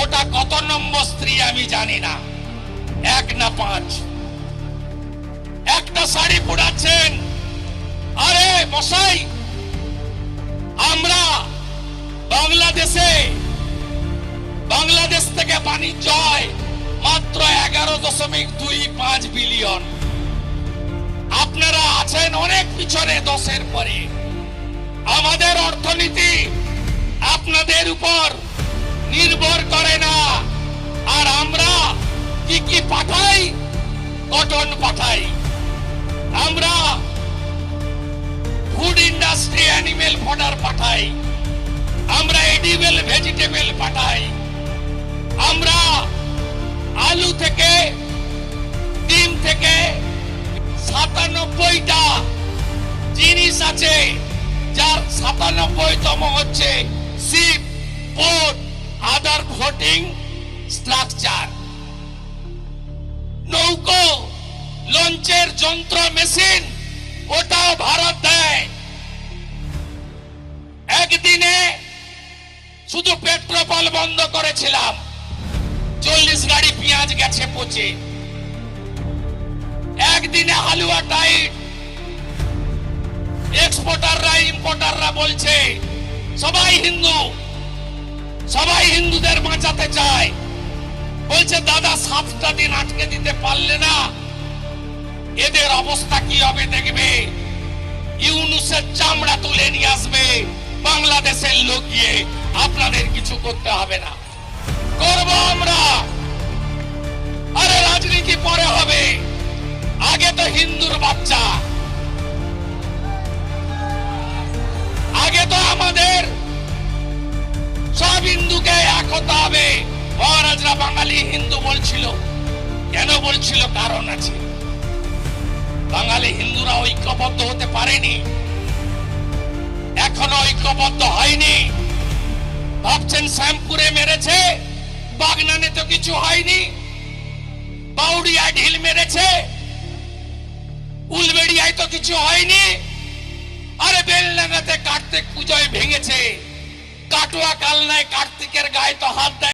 ওটা কত নম্বর স্ত্রী আমি জানি না। এক না পাঁচ। একটা শাড়ি পরাচ্ছেন। আরে মশাই, আমরা বাংলাদেশে, বাংলাদেশ থেকে বাণিজ্য হয় মাত্র এগারো দশমিক দুই পাঁচ বিলিয়ন। আপনারা আছেন অনেক পিছনে দশের পরে। আমাদের অর্থনীতি পাঠাই। আমরা এডিবেল ভেজিটেবল পাঠাই। আমরা আলু থেকে, ডিম থেকে সাতানব্বইটা জিনিস আছে যার সাতানব্বইতম হচ্ছে ship port other voting structure নৌকো লঞ্চের যন্ত্র মেশিন ওটাও ভারত একদিনে শুধু পেট্রোপল বন্ধ করেছিলাম। চল্লিশ গাড়ি পেঁয়াজ গেছে পচে। একদিনে হালুয়া টাইট। এক্সপোর্টাররা, ইম্পোর্টাররা বলছে, সবাই হিন্দু, সবাই হিন্দুদের বাঁচাতে চায়। বলছে, দাদা, সাতটা দিন আটকে দিতে পারলে না। এদের অবস্থা কি হবে দেখবে? বাংলাদেশের লোক গিয়ে আপনাদের কিছু করতে হবে না। করব আমরা। আরে রাজনীতি পরে হবে। আগে তো হিন্দুর বাচ্চা। আগে তো আমাদের সব হিন্দুকে এক হতে হবে। মহারাজরা বাঙালি, হিন্দু বলছিল। কেন বলছিল? কারণ আছে। বাঙালি হিন্দুরা ঐক্যবদ্ধ হতে পারেনি। এখনও ঐক্যবদ্ধ হয়নি। ভাবছেন শ্যামপুরে মেরেছে, বাগনানে তো কিছু হয়নি। বাউডিয়ায় ঢিল মেরেছে, উলবেড়িয়ায় তো কিছু হয়নি। আরে বেলনাগাতে কার্তিক পুজোয় ভেঙেছে, কাটুয়া কালনায় কার্তিকের গায়ে তো হাত দেয়